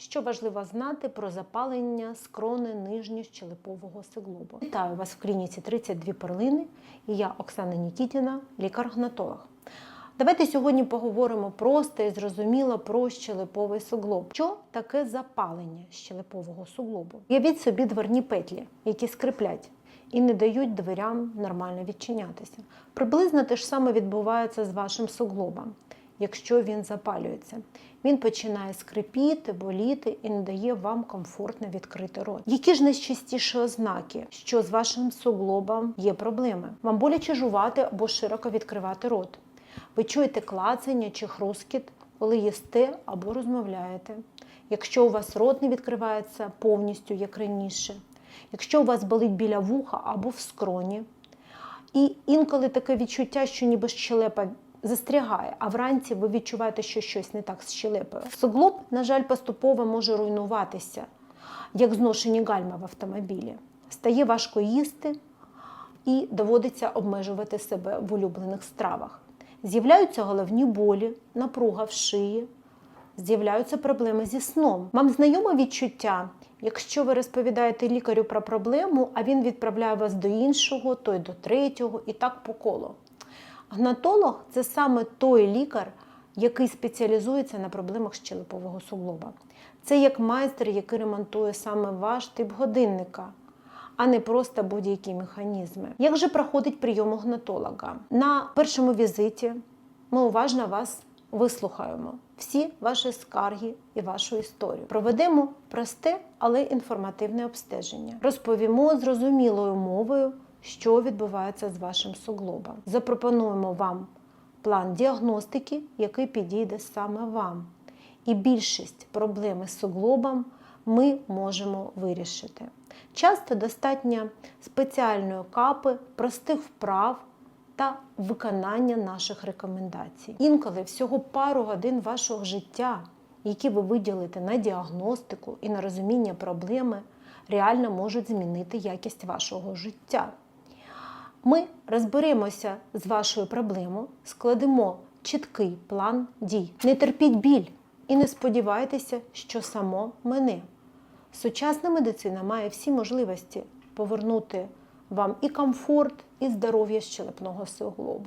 Що важливо знати про запалення скрони нижньощелепового суглобу? Вітаю вас в клініці 32 перлини і я Оксана Нікітіна, лікар-гнатолог. Давайте сьогодні поговоримо просто і зрозуміло про щелеповий суглоб. Що таке запалення щелепового суглобу? Уявіть собі дверні петлі, які скриплять і не дають дверям нормально відчинятися. Приблизно те ж саме відбувається з вашим суглобом, якщо він запалюється. Він починає скрипіти, боліти і не дає вам комфортно відкрити рот. Які ж найчастіші ознаки, що з вашим суглобом є проблеми? Вам боляче жувати або широко відкривати рот. Ви чуєте клацання чи хрускіт, коли їсте або розмовляєте. Якщо у вас рот не відкривається повністю, як раніше, якщо у вас болить біля вуха або в скроні, і інколи таке відчуття, що ніби щелепа застрягає, а вранці ви відчуваєте, що щось не так з щелепою. Суглоб, на жаль, поступово може руйнуватися, як зношені гальма в автомобілі. Стає важко їсти і доводиться обмежувати себе в улюблених стравах. З'являються головні болі, напруга в шиї, з'являються проблеми зі сном. Вам знайоме відчуття, якщо ви розповідаєте лікарю про проблему, а він відправляє вас до іншого, той до третього і так по колу. Гнатолог це саме той лікар, який спеціалізується на проблемах щелепового суглоба. Це як майстер, який ремонтує саме ваш тип годинника, а не просто будь-які механізми. Як же проходить прийом у гнатолога? На першому візиті ми уважно вас вислухаємо всі ваші скарги і вашу історію. Проведемо просте, але інформативне обстеження. Розповімо зрозумілою мовою, що відбувається з вашим суглобом. Запропонуємо вам план діагностики, який підійде саме вам. І більшість проблем із суглобом ми можемо вирішити. Часто достатньо спеціальної капи, простих вправ та виконання наших рекомендацій. Інколи всього пару годин вашого життя, які ви виділите на діагностику і на розуміння проблеми, реально можуть змінити якість вашого життя. Ми розберемося з вашою проблемою, складемо чіткий план дій. Не терпіть біль і не сподівайтеся, що само мене. Сучасна медицина має всі можливості повернути вам і комфорт, і здоров'я щелепного суглобу.